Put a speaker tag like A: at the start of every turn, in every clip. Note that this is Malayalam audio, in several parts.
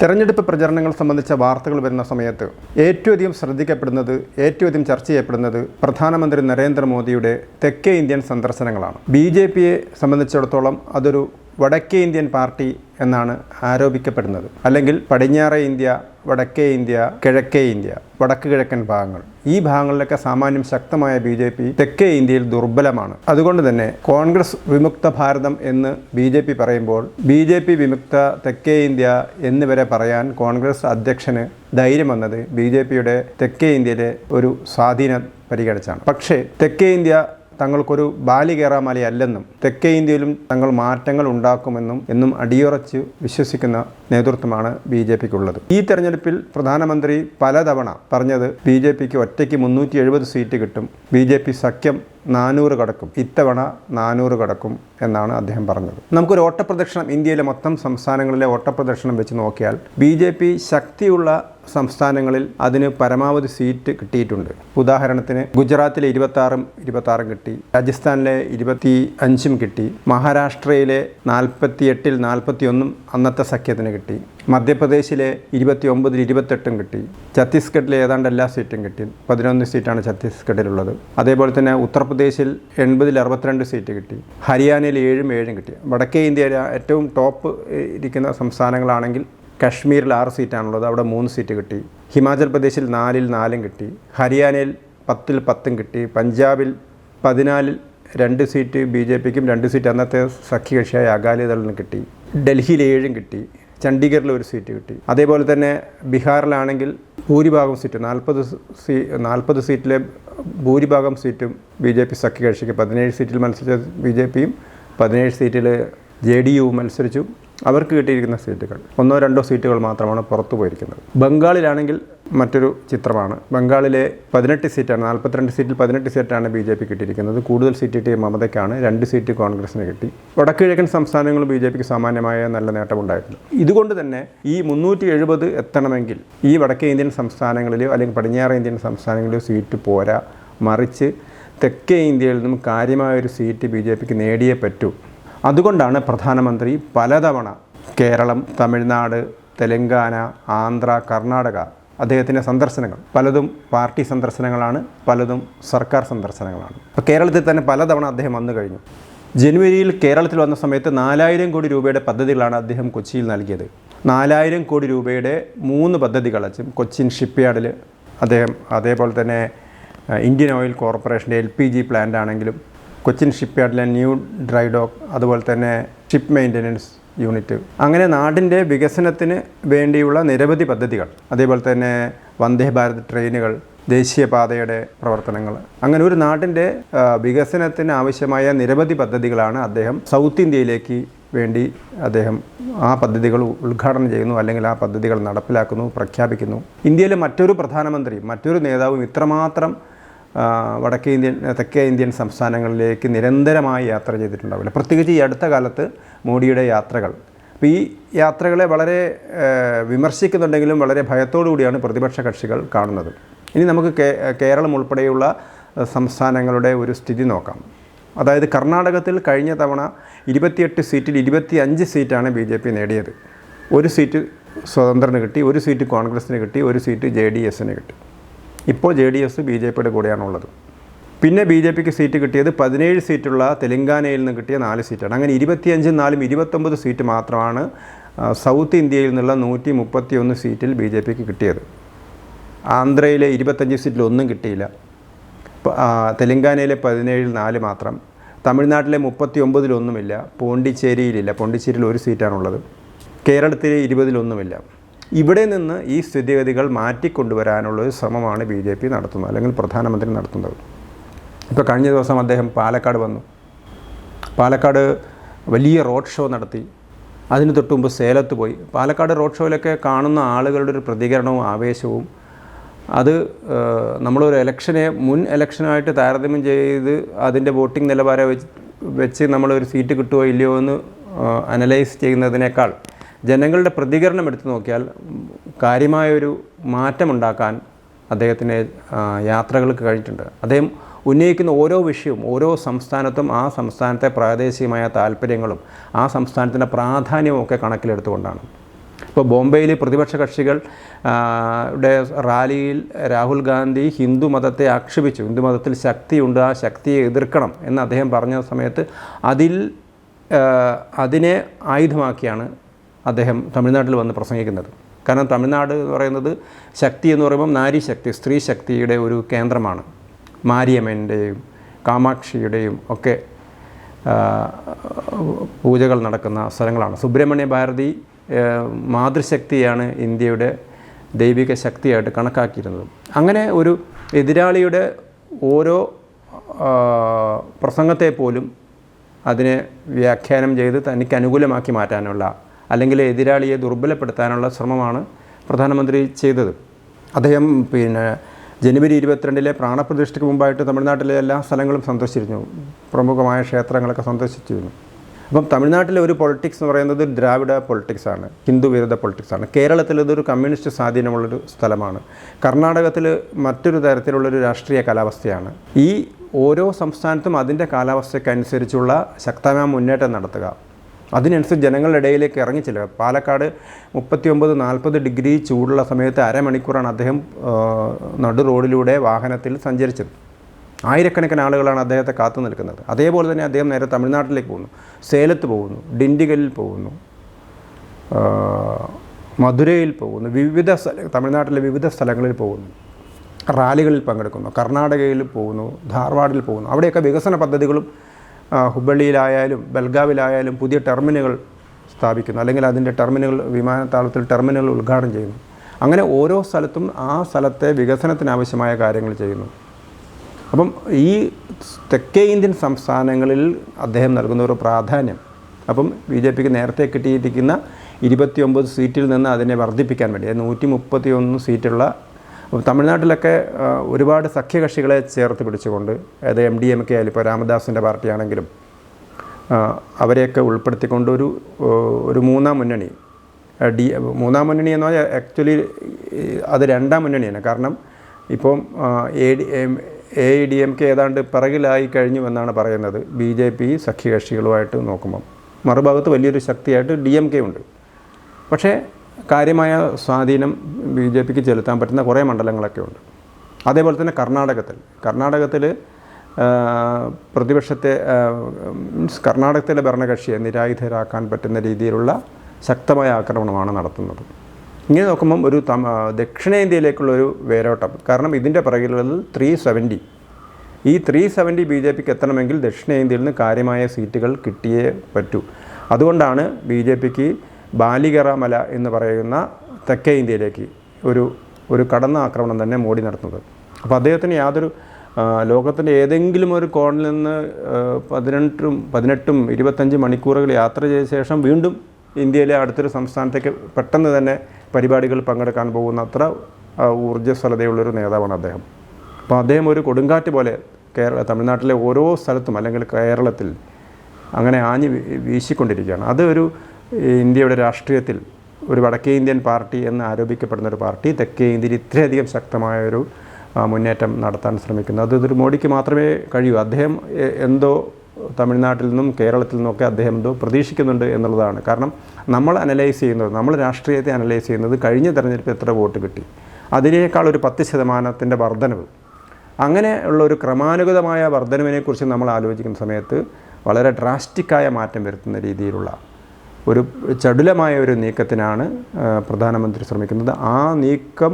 A: തെരഞ്ഞെടുപ്പ് പ്രചരണങ്ങൾ സംബന്ധിച്ച വാർത്തകൾ വരുന്ന സമയത്ത് ഏറ്റവും അധികം ശ്രദ്ധിക്കപ്പെടുന്നത് ഏറ്റവും അധികം ചർച്ച ചെയ്യപ്പെടുന്നത് പ്രധാനമന്ത്രി നരേന്ദ്രമോദിയുടെ തെക്കേ ഇന്ത്യൻ സന്ദർശനങ്ങളാണ്. ബി ജെ പിയെ സംബന്ധിച്ചിടത്തോളം അതൊരു വടക്കേ ഇന്ത്യൻ പാർട്ടി എന്നാണ് ആരോപിക്കപ്പെടുന്നത്. അല്ലെങ്കിൽ പടിഞ്ഞാറേ ഇന്ത്യ വടക്കേ ഇന്ത്യ കിഴക്കേ ഇന്ത്യ വടക്ക് കിഴക്കൻ ഭാഗങ്ങൾ. ഈ ഭാഗങ്ങളിലൊക്കെ സാമാന്യം ശക്തമായ ബി ജെ പി തെക്കേ ഇന്ത്യയിൽ ദുർബലമാണ്. അതുകൊണ്ട് തന്നെ കോൺഗ്രസ് വിമുക്ത ഭാരതം എന്ന് ബി ജെ പി പറയുമ്പോൾ ബി ജെ പി വിമുക്ത തെക്കേ ഇന്ത്യ എന്നിവരെ പറയാൻ കോൺഗ്രസ് അധ്യക്ഷന് ധൈര്യം വന്നത് ബി ജെ പിയുടെ തെക്കേ ഇന്ത്യയിലെ ഒരു സ്വാധീനം പരിഗണിച്ചാണ്. പക്ഷേ തെക്കേ ഇന്ത്യ തങ്ങൾക്കൊരു ബാലികേറാമലയല്ലെന്നും തെക്കേ ഇന്ത്യയിലും തങ്ങൾ മാറ്റങ്ങൾ ഉണ്ടാക്കുമെന്നും എന്നും അടിയുറച്ച് വിശ്വസിക്കുന്ന നേതൃത്വമാണ് ബി ജെ പിക്കുള്ളത്. ഈ തെരഞ്ഞെടുപ്പിൽ പ്രധാനമന്ത്രി പലതവണ പറഞ്ഞത് ബി ജെ പിക്ക് ഒറ്റയ്ക്ക് മുന്നൂറ്റി എഴുപത് സീറ്റ് കിട്ടും. ബി ജെ പി സഖ്യം നാനൂറ് കടക്കും. ഇത്തവണ നാനൂറ് കടക്കും എന്നാണ് അദ്ദേഹം പറഞ്ഞത്. നമുക്കൊരു ഓട്ടപ്രദക്ഷിണം ഇന്ത്യയിലെ മൊത്തം സംസ്ഥാനങ്ങളിലെ ഓട്ടപ്രദക്ഷിണം വെച്ച് നോക്കിയാൽ ബി ജെ പി ശക്തിയുള്ള സംസ്ഥാനങ്ങളിൽ അതിന് പരമാവധി സീറ്റ് കിട്ടിയിട്ടുണ്ട്. ഉദാഹരണത്തിന് ഗുജറാത്തിലെ ഇരുപത്തി ആറും ഇരുപത്തി ആറും കിട്ടി രാജസ്ഥാനിലെ ഇരുപത്തി അഞ്ചും കിട്ടി മഹാരാഷ്ട്രയിലെ നാൽപ്പത്തി എട്ടിൽ നാൽപ്പത്തി ഒന്നും അന്നത്തെ സഖ്യത്തിന് കിട്ടി മധ്യപ്രദേശിലെ ഇരുപത്തി ഒമ്പതിൽ ഇരുപത്തെട്ടും കിട്ടി. ഛത്തീസ്ഗഡിലെ ഏതാണ്ട് എല്ലാ സീറ്റും കിട്ടി. പതിനൊന്ന് സീറ്റാണ് ഛത്തീസ്ഗഡിലുള്ളത്. അതേപോലെ തന്നെ ഉത്തർപ്രദേശിൽ എൺപതിൽ അറുപത്തിരണ്ട് സീറ്റ് കിട്ടി. ഹരിയാനയിൽ ഏഴും ഏഴും കിട്ടി. വടക്കേ ഇന്ത്യയിലെ ഏറ്റവും ടോപ്പ് ഇരിക്കുന്ന സംസ്ഥാനങ്ങളാണെങ്കിൽ കശ്മീരിൽ ആറ് സീറ്റാണുള്ളത്. അവിടെ മൂന്ന് സീറ്റ് കിട്ടി. ഹിമാചൽ പ്രദേശിൽ നാലിൽ നാലും കിട്ടി. ഹരിയാനയിൽ പത്തിൽ പത്തും കിട്ടി. പഞ്ചാബിൽ പതിനാലിൽ രണ്ട് സീറ്റ് ബി ജെ പിക്കും രണ്ട് സീറ്റ്. അന്നത്തെ സഖ്യകക്ഷിയായ അകാലിദളിന് കിട്ടി. ഡൽഹിയിൽ ഏഴും കിട്ടി. ചണ്ഡീഗഡിൽ ഒരു സീറ്റ് കിട്ടി. അതേപോലെ തന്നെ ബീഹാറിലാണെങ്കിൽ ഭൂരിഭാഗം സീറ്റ് നാൽപ്പത് സീ നാൽപ്പത് സീറ്റിലെ ഭൂരിഭാഗം സീറ്റും ബി ജെ പി സഖ്യകക്ഷിക്ക് പതിനേഴ് സീറ്റിൽ മത്സരിച്ച ബി ജെ പിയും പതിനേഴ് സീറ്റിൽ ജെ ഡി യു മത്സരിച്ചു. അവർക്ക് കിട്ടിയിരിക്കുന്ന സീറ്റുകൾ ഒന്നോ രണ്ടോ സീറ്റുകൾ മാത്രമാണ് പുറത്തു പോയിരിക്കുന്നത്. ബംഗാളിലാണെങ്കിൽ മറ്റൊരു ചിത്രമാണ്. ബംഗാളിലെ പതിനെട്ട് സീറ്റാണ് നാൽപ്പത്തിരണ്ട് സീറ്റിൽ പതിനെട്ട് സീറ്റാണ് ബി ജെ പി കിട്ടിയിരിക്കുന്നത്. കൂടുതൽ സീറ്റ് കിട്ടിയ മമതയ്ക്കാണ് രണ്ട് സീറ്റ് കോൺഗ്രസിന് കിട്ടി. വടക്കുകിഴക്കൻ സംസ്ഥാനങ്ങളും ബി ജെ പിക്ക് സാമാന്യമായ നല്ല നേട്ടമുണ്ടായിട്ടുണ്ട്. ഇതുകൊണ്ട് തന്നെ ഈ മുന്നൂറ്റി എഴുപത് എത്തണമെങ്കിൽ ഈ വടക്കേ ഇന്ത്യൻ സംസ്ഥാനങ്ങളിലോ അല്ലെങ്കിൽ പടിഞ്ഞാറ് ഇന്ത്യൻ സംസ്ഥാനങ്ങളിലോ സീറ്റ് പോരാ. മറിച്ച് തെക്കേ ഇന്ത്യയിൽ നിന്നും കാര്യമായൊരു സീറ്റ് ബി ജെ പിക്ക് നേടിയേ പറ്റൂ. അതുകൊണ്ടാണ് പ്രധാനമന്ത്രി പലതവണ കേരളം തമിഴ്നാട് തെലങ്കാന ആന്ധ്ര കർണാടക അദ്ദേഹത്തിന്റെ സന്ദർശനങ്ങൾ. പലതും പാർട്ടി സന്ദർശനങ്ങളാണ് പലതും സർക്കാർ സന്ദർശനങ്ങളാണ്. ഇപ്പോൾ കേരളത്തിൽ തന്നെ പലതവണ അദ്ദേഹം വന്നു കഴിഞ്ഞു. ജനുവരിയിൽ കേരളത്തിൽ വന്ന സമയത്ത് നാലായിരം കോടി രൂപയുടെ പദ്ധതികളാണ് അദ്ദേഹം കൊച്ചിയിൽ നൽകിയത്. നാലായിരം കോടി രൂപയുടെ മൂന്ന് പദ്ധതികൾ കൊച്ചിൻ ഷിപ്പ്യാർഡിൽ അദ്ദേഹം അതേപോലെ തന്നെ ഇന്ത്യൻ ഓയിൽ കോർപ്പറേഷന്റെ എൽ പി ജി പ്ലാന്റ് ആണെങ്കിലും കൊച്ചിൻ ഷിപ്പ്യാർഡിലെ ന്യൂ ഡ്രൈ ഡോക്ക് അതുപോലെ തന്നെ ഷിപ്പ് മെയിന്റനൻസ് യൂണിറ്റ്. അങ്ങനെ നാടിന്റെ വികസനത്തിന് വേണ്ടിയുള്ള നിരവധി പദ്ധതികൾ അതേപോലെ തന്നെ വന്ദേ ഭാരത് ട്രെയിനുകൾ ദേശീയപാതയുടെ പ്രവർത്തനങ്ങൾ. അങ്ങനെ ഒരു നാടിന്റെ വികസനത്തിന് ആവശ്യമായ നിരവധി പദ്ധതികളാണ് അദ്ദേഹം സൗത്ത് ഇന്ത്യയിലേക്ക് വേണ്ടി അദ്ദേഹം ആ പദ്ധതികൾ ഉദ്ഘാടനം ചെയ്യുന്നു അല്ലെങ്കിൽ ആ പദ്ധതികൾ നടപ്പിലാക്കുന്നു പ്രഖ്യാപിക്കുന്നു. ഇന്ത്യയിലെ മറ്റൊരു പ്രധാനമന്ത്രി മറ്റൊരു നേതാവും ഇത്രമാത്രം വടക്കേ ഇന്ത്യൻ തെക്കേ ഇന്ത്യൻ സംസ്ഥാനങ്ങളിലേക്ക് നിരന്തരമായി യാത്ര ചെയ്തിട്ടുണ്ടാവില്ല. പ്രത്യേകിച്ച് ഈ അടുത്ത കാലത്ത് മോഡിയുടെ യാത്രകൾ. അപ്പോൾ ഈ യാത്രകളെ വളരെ വിമർശിക്കുന്നുണ്ടെങ്കിലും വളരെ ഭയത്തോടു കൂടിയാണ് പ്രതിപക്ഷ കക്ഷികൾ കാണുന്നത്. ഇനി നമുക്ക് കേരളം ഉൾപ്പെടെയുള്ള സംസ്ഥാനങ്ങളുടെ ഒരു സ്ഥിതി നോക്കാം. അതായത് കർണാടകത്തിൽ കഴിഞ്ഞ തവണ ഇരുപത്തിയെട്ട് സീറ്റിൽ ഇരുപത്തി അഞ്ച് സീറ്റാണ് ബി ജെ പി നേടിയത്. ഒരു സീറ്റ് സ്വതന്ത്രന് കിട്ടി ഒരു സീറ്റ് കോൺഗ്രസിന് കിട്ടി ഒരു സീറ്റ് ജെ ഡി എസിന് കിട്ടി. ഇപ്പോൾ J D S B J പിയുടെ കൂടെയാണുള്ളത്. പിന്നെ ബി ജെ പിക്ക് സീറ്റ് കിട്ടിയത് പതിനേഴ് സീറ്റുള്ള തെലങ്കാനയിൽ നിന്ന് കിട്ടിയ നാല് സീറ്റാണ്. അങ്ങനെ ഇരുപത്തിയഞ്ചും നാലും ഇരുപത്തൊമ്പത് സീറ്റ് മാത്രമാണ് സൗത്ത് ഇന്ത്യയിൽ നിന്നുള്ള നൂറ്റി മുപ്പത്തി ഒന്ന് സീറ്റിൽ ബി ജെ പിക്ക് കിട്ടിയത്. ആന്ധ്രയിലെ ഇരുപത്തഞ്ച് സീറ്റിൽ ഒന്നും കിട്ടിയില്ല. തെലങ്കാനയിലെ പതിനേഴിൽ നാല് മാത്രം. തമിഴ്നാട്ടിലെ മുപ്പത്തി ഒമ്പതിലൊന്നുമില്ല പോണ്ടിച്ചേരിയിലില്ല. പോണ്ടിച്ചേരിയിൽ ഒരു സീറ്റാണുള്ളത്. കേരളത്തിലെ ഇരുപതിലൊന്നുമില്ല ഇവിടെ നിന്ന് ഈ സ്ഥിതിഗതികൾ മാറ്റിക്കൊണ്ടുവരാനുള്ള ഒരു ശ്രമമാണ് ബി ജെ പി നടത്തുന്നത് അല്ലെങ്കിൽ പ്രധാനമന്ത്രി നടത്തുന്നത്. ഇപ്പോൾ കഴിഞ്ഞ ദിവസം അദ്ദേഹം പാലക്കാട് വന്നു. പാലക്കാട് വലിയ റോഡ് ഷോ നടത്തി. അതിന് തൊട്ട് മുമ്പ് സേലത്ത് പോയി. പാലക്കാട് റോഡ് ഷോയിലൊക്കെ കാണുന്ന ആളുകളുടെ ഒരു പ്രതികരണവും ആവേശവും അത് നമ്മളൊരു ഇലക്ഷനെ മുൻ ഇലക്ഷനായിട്ട് താരതമ്യം ചെയ്ത് അതിന്റെ വോട്ടിംഗ് നിലവാരം വെച്ച് വെച്ച് നമ്മളൊരു സീറ്റ് കിട്ടുമോ ഇല്ലയോ എന്ന് അനലൈസ് ചെയ്യുന്നതിനേക്കാൾ ജനങ്ങളുടെ പ്രതികരണം എടുത്തു നോക്കിയാൽ കാര്യമായൊരു മാറ്റമുണ്ടാക്കാൻ അദ്ദേഹത്തിന് യാത്രകൾക്ക് കഴിഞ്ഞിട്ടുണ്ട്. അദ്ദേഹം ഉന്നയിക്കുന്ന ഓരോ വിഷയവും ഓരോ സംസ്ഥാനത്തും ആ സംസ്ഥാനത്തെ പ്രാദേശികമായ താല്പര്യങ്ങളും ആ സംസ്ഥാനത്തിന്റെ പ്രാധാന്യവും ഒക്കെ കണക്കിലെടുത്തുകൊണ്ടാണ്. ഇപ്പോൾ ബോംബെയിലെ പ്രതിപക്ഷ കക്ഷികൾ റാലിയിൽ രാഹുൽ ഗാന്ധി ഹിന്ദു മതത്തെ ആക്ഷേപിച്ചു. ഹിന്ദു മതത്തിൽ ശക്തിയുണ്ട് ആ ശക്തിയെ എതിർക്കണം എന്ന് അദ്ദേഹം പറഞ്ഞ സമയത്ത് അതിൽ അതിനെ ആയുധമാക്കിയാണ് അദ്ദേഹം തമിഴ്നാട്ടിൽ വന്ന് പ്രസംഗിക്കുന്നത്. കാരണം തമിഴ്നാട് എന്ന് പറയുന്നത് ശക്തി എന്ന് പറയുമ്പോൾ നാരി ശക്തി സ്ത്രീ ശക്തിയുടെ ഒരു കേന്ദ്രമാണ്. മാരിയമ്മന്റെയും കാമാക്ഷിയുടെയും ഒക്കെ പൂജകൾ നടക്കുന്ന സ്ഥലങ്ങളാണ്. സുബ്രഹ്മണ്യ ഭാരതി മാതൃശക്തിയാണ് ഇന്ത്യയുടെ ദൈവിക ശക്തിയായിട്ട് കണക്കാക്കിയിരുന്നത്. അങ്ങനെ ഒരു എതിരാളിയുടെ ഓരോ പ്രസംഗത്തെ പോലും അതിനെ വ്യാഖ്യാനം ചെയ്ത് തനിക്ക് അനുകൂലമാക്കി മാറ്റാനുള്ള അല്ലെങ്കിൽ എതിരാളിയെ ദുർബലപ്പെടുത്താനുള്ള ശ്രമമാണ് പ്രധാനമന്ത്രി ചെയ്തത്. അദ്ദേഹം പിന്നെ ജനുവരി ഇരുപത്തിരണ്ടിലെ പ്രാണപ്രതിഷ്ഠയ്ക്ക് മുമ്പായിട്ട് തമിഴ്നാട്ടിലെ എല്ലാ സ്ഥലങ്ങളും സന്ദർശിച്ചിരുന്നു. പ്രമുഖമായ ക്ഷേത്രങ്ങളൊക്കെ സന്ദർശിച്ചിരുന്നു. അപ്പം തമിഴ്നാട്ടിലെ ഒരു പൊളിറ്റിക്സ് എന്ന് പറയുന്നത് ദ്രാവിഡ പൊളിറ്റിക്സ് ആണ് ഹിന്ദു വിരുദ്ധ പൊളിറ്റിക്സ് ആണ്. ഇതൊരു കമ്മ്യൂണിസ്റ്റ് സ്വാധീനമുള്ളൊരു സ്ഥലമാണ്. കർണാടകത്തിൽ മറ്റൊരു തരത്തിലുള്ളൊരു രാഷ്ട്രീയ കാലാവസ്ഥയാണ്. ഈ ഓരോ സംസ്ഥാനത്തും അതിന്റെ കാലാവസ്ഥയ്ക്കനുസരിച്ചുള്ള ശക്തമായ മുന്നേറ്റം നടത്തുക. അതിനനുസരിച്ച് ജനങ്ങളുടെ ഇടയിലേക്ക് ഇറങ്ങിച്ചില്ല പാലക്കാട് മുപ്പത്തി ഒമ്പത് നാൽപ്പത് ഡിഗ്രി ചൂടുള്ള സമയത്ത് അരമണിക്കൂറാണ് അദ്ദേഹം നടു റോഡിലൂടെ വാഹനത്തിൽ സഞ്ചരിച്ചത്. ആയിരക്കണക്കിന് ആളുകളാണ് അദ്ദേഹത്തെ കാത്തു നിൽക്കുന്നത്. അതേപോലെ തന്നെ അദ്ദേഹം നേരെ തമിഴ്നാട്ടിലേക്ക് പോകുന്നു. സേലത്ത് പോകുന്നു ഡിണ്ടിഗലിൽ പോകുന്നു മധുരയിൽ പോകുന്നു വിവിധ തമിഴ്നാട്ടിലെ വിവിധ സ്ഥലങ്ങളിൽ പോകുന്നു. റാലികളിൽ പങ്കെടുക്കുന്നു കർണാടകയിൽ പോകുന്നു ധാർവാഡിൽ പോകുന്നു. അവിടെയൊക്കെ വികസന പദ്ധതികളും ഹുബള്ളിയിലായാലും ബൽഗാവിലായാലും പുതിയ ടെർമിനുകൾ സ്ഥാപിക്കുന്നു. അല്ലെങ്കിൽ അതിന്റെ ടെർമിനുകൾ വിമാനത്താവളത്തിൽ ടെർമിനുകൾ ഉദ്ഘാടനം ചെയ്യുന്നു. അങ്ങനെ ഓരോ സ്ഥലത്തും ആ സ്ഥലത്തെ വികസനത്തിനാവശ്യമായ കാര്യങ്ങൾ ചെയ്യുന്നു. അപ്പം ഈ തെക്കേ ഇന്ത്യൻ സംസ്ഥാനങ്ങളിൽ അദ്ദേഹം നൽകുന്ന ഒരു പ്രാധാന്യം. അപ്പം ബി ജെ പിക്ക് നേരത്തെ കിട്ടിയിരിക്കുന്ന ഇരുപത്തിയൊമ്പത് സീറ്റിൽ നിന്ന് അതിനെ വർദ്ധിപ്പിക്കാൻ വേണ്ടി നൂറ്റി മുപ്പത്തി ഒന്ന് സീറ്റുള്ള അപ്പം തമിഴ്നാട്ടിലൊക്കെ ഒരുപാട് സഖ്യകക്ഷികളെ ചേർത്ത് പിടിച്ചുകൊണ്ട് അത് എം ഡി എം കെ ആയാലും ഇപ്പോൾ രാമദാസിന്റെ പാർട്ടിയാണെങ്കിലും അവരെയൊക്കെ ഉൾപ്പെടുത്തിക്കൊണ്ട് ഒരു ഒരു മൂന്നാം മുന്നണി ഡി മൂന്നാം മുന്നണി എന്ന് പറഞ്ഞാൽ ആക്ച്വലി അത് രണ്ടാം മുന്നണിയാണ്. കാരണം ഇപ്പം A D A D M K ഏതാണ്ട് പിറകിലായി കഴിഞ്ഞു എന്നാണ് പറയുന്നത് ബി ജെ പി സഖ്യകക്ഷികളുമായിട്ട് നോക്കുമ്പം. മറുഭാഗത്ത് വലിയൊരു ശക്തിയായിട്ട് ഡി എം കെ ഉണ്ട്. പക്ഷേ കാര്യമായ സ്വാധീനം ബി ജെ പിക്ക് ചെലുത്താൻ പറ്റുന്ന കുറേ മണ്ഡലങ്ങളൊക്കെ ഉണ്ട്. അതേപോലെ തന്നെ കർണാടകത്തിൽ. കർണാടകത്തിൽ പ്രതിപക്ഷത്തെ മീൻസ് കർണാടകത്തിലെ ഭരണകക്ഷിയെ നിരായുധരാക്കാൻ പറ്റുന്ന രീതിയിലുള്ള ശക്തമായ ആക്രമണമാണ് നടത്തുന്നത്. ഇങ്ങനെ നോക്കുമ്പം ഒരു തമ ദക്ഷിണേന്ത്യയിലേക്കുള്ള ഒരു വേരോട്ടം. കാരണം ഇതിന്റെ പിറകിലുള്ളത് ത്രീ സെവന്റി. ഈ ത്രീ സെവന്റി ബി ജെ പിക്ക് എത്തണമെങ്കിൽ ദക്ഷിണേന്ത്യയിൽ നിന്ന് കാര്യമായ സീറ്റുകൾ കിട്ടിയേ പറ്റൂ. അതുകൊണ്ടാണ് ബി ജെ പിക്ക് ബാലികറ മല എന്ന് പറയുന്ന തെക്കേ ഇന്ത്യയിലേക്ക് ഒരു ഒരു കടന്ന ആക്രമണം തന്നെ മോഡി നടത്തുന്നത്. അപ്പോൾ അദ്ദേഹത്തിന് യാതൊരു ലോകത്തിന്റെ ഏതെങ്കിലും ഒരു കോണിൽ നിന്ന് പതിനെട്ടും പതിനെട്ടും ഇരുപത്തഞ്ച് മണിക്കൂറുകൾ യാത്ര ചെയ്ത ശേഷം വീണ്ടും ഇന്ത്യയിലെ അടുത്തൊരു സംസ്ഥാനത്തേക്ക് പെട്ടെന്ന് തന്നെ പരിപാടികൾ പങ്കെടുക്കാൻ പോകുന്ന അത്ര ഊർജസ്വലതയുള്ളൊരു നേതാവാണ് അദ്ദേഹം. അപ്പോൾ അദ്ദേഹം ഒരു കൊടുങ്കാറ്റ് പോലെ കേരള തമിഴ്നാട്ടിലെ ഓരോ സ്ഥലത്തും അല്ലെങ്കിൽ കേരളത്തിൽ അങ്ങനെ ആഞ്ഞ് വീശിക്കൊണ്ടിരിക്കുകയാണ്. അത് ഒരു ഇന്ത്യയുടെ രാഷ്ട്രീയത്തിൽ ഒരു വടക്കേ ഇന്ത്യൻ പാർട്ടി എന്ന് ആരോപിക്കപ്പെടുന്ന ഒരു പാർട്ടി തെക്കേ ഇന്ത്യയിൽ ഇത്രയധികം ശക്തമായ ഒരു മുന്നേറ്റം നടത്താൻ ശ്രമിക്കുന്നു. അത് ഇതൊരു മോഡിക്ക് മാത്രമേ കഴിയൂ. അദ്ദേഹം എന്തോ തമിഴ്നാട്ടിൽ നിന്നും കേരളത്തിൽ നിന്നൊക്കെ അദ്ദേഹം എന്തോ പ്രതീക്ഷിക്കുന്നുണ്ട് എന്നുള്ളതാണ്. കാരണം നമ്മൾ അനലൈസ് ചെയ്യുന്നത് നമ്മൾ രാഷ്ട്രീയത്തെ അനലൈസ് ചെയ്യുന്നത് കഴിഞ്ഞ തെരഞ്ഞെടുപ്പിൽ എത്ര വോട്ട് കിട്ടി? അതിനേക്കാൾ ഒരു പത്ത് ശതമാനത്തിന്റെ വർധനവ്. അങ്ങനെയുള്ള ഒരു ക്രമാനുഗതമായ വർധനവിനെക്കുറിച്ച് നമ്മൾ ആലോചിക്കുന്ന സമയത്ത് വളരെ ഡ്രാസ്റ്റിക്കായ മാറ്റം വരുത്തുന്ന രീതിയിലുള്ള ഒരു ചടുലമായ ഒരു നീക്കത്തിനാണ് പ്രധാനമന്ത്രി ശ്രമിക്കുന്നത്. ആ നീക്കം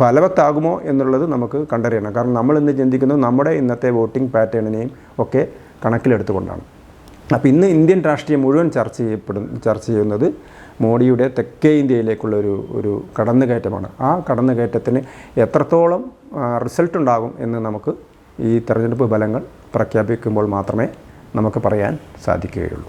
A: ഫലവത്താകുമോ എന്നുള്ളത് നമുക്ക് കണ്ടറിയണം. കാരണം നമ്മൾ ഇന്ന് ചിന്തിക്കുന്നത് നമ്മുടെ ഇന്നത്തെ വോട്ടിംഗ് പാറ്റേണിനെയും ഒക്കെ കണക്കിലെടുത്തുകൊണ്ടാണ്. അപ്പോൾ ഇന്ന് ഇന്ത്യൻ രാഷ്ട്രീയം മുഴുവൻ ചർച്ച ചെയ്യപ്പെടും ചർച്ച ചെയ്യുന്നത് മോഡിയുടെ തെക്കേ ഇന്ത്യയിലേക്കുള്ള ഒരു ഒരു കടന്നുകയറ്റമാണ്. ആ കടന്നുകയറ്റത്തിന് എത്രത്തോളം റിസൾട്ട് ഉണ്ടാകും എന്ന് നമുക്ക് ഈ തെരഞ്ഞെടുപ്പ് ഫലങ്ങൾ പ്രഖ്യാപിക്കുമ്പോൾ മാത്രമേ നമുക്ക് പറയാൻ സാധിക്കുകയുള്ളൂ.